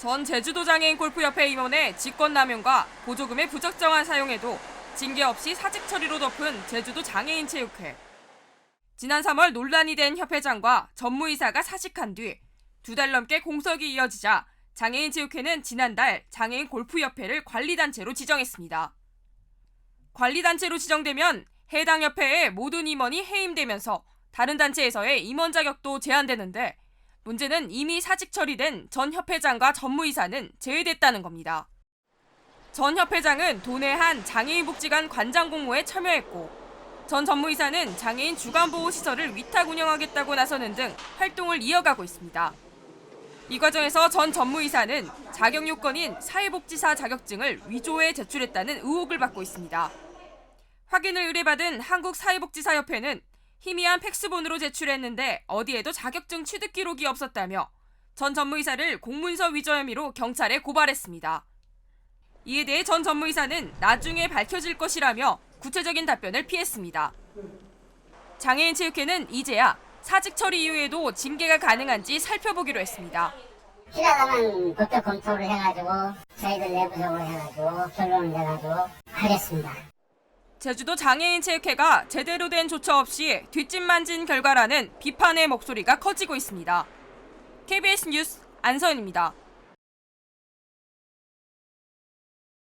전 제주도 장애인 골프협회 임원의 직권남용과 보조금의 부적정한 사용에도 징계 없이 사직 처리로 덮은 제주도 장애인 체육회. 지난 3월 논란이 된 협회장과 전무이사가 사직한 뒤 두 달 넘게 공석이 이어지자 장애인 체육회는 지난달 장애인 골프협회를 관리단체로 지정했습니다. 관리단체로 지정되면 해당 협회의 모든 임원이 해임되면서 다른 단체에서의 임원 자격도 제한되는데 문제는 이미 사직 처리된 전 협회장과 전무이사는 제외됐다는 겁니다. 전 협회장은 도내 한 장애인 복지관 관장 공모에 참여했고 전 전무이사는 장애인 주간보호시설을 위탁 운영하겠다고 나서는 등 활동을 이어가고 있습니다. 이 과정에서 전 전무이사는 자격 요건인 사회복지사 자격증을 위조해 제출했다는 의혹을 받고 있습니다. 확인을 의뢰받은 한국사회복지사협회는 희미한 팩스본으로 제출했는데 어디에도 자격증 취득 기록이 없었다며 전 전무이사를 공문서 위조 혐의로 경찰에 고발했습니다. 이에 대해 전 전무이사는 나중에 밝혀질 것이라며 구체적인 답변을 피했습니다. 장애인 체육회는 이제야 사직 처리 이후에도 징계가 가능한지 살펴보기로 했습니다. 필요하다면 법적 검토를 해가지고 저희들 내부적으로 해가지고 결론을 내가지고 하겠습니다. 제주도 장애인 체육회가 제대로 된 조처 없이 뒷짐만진 결과라는 비판의 목소리가 커지고 있습니다. KBS 뉴스 안서연입니다.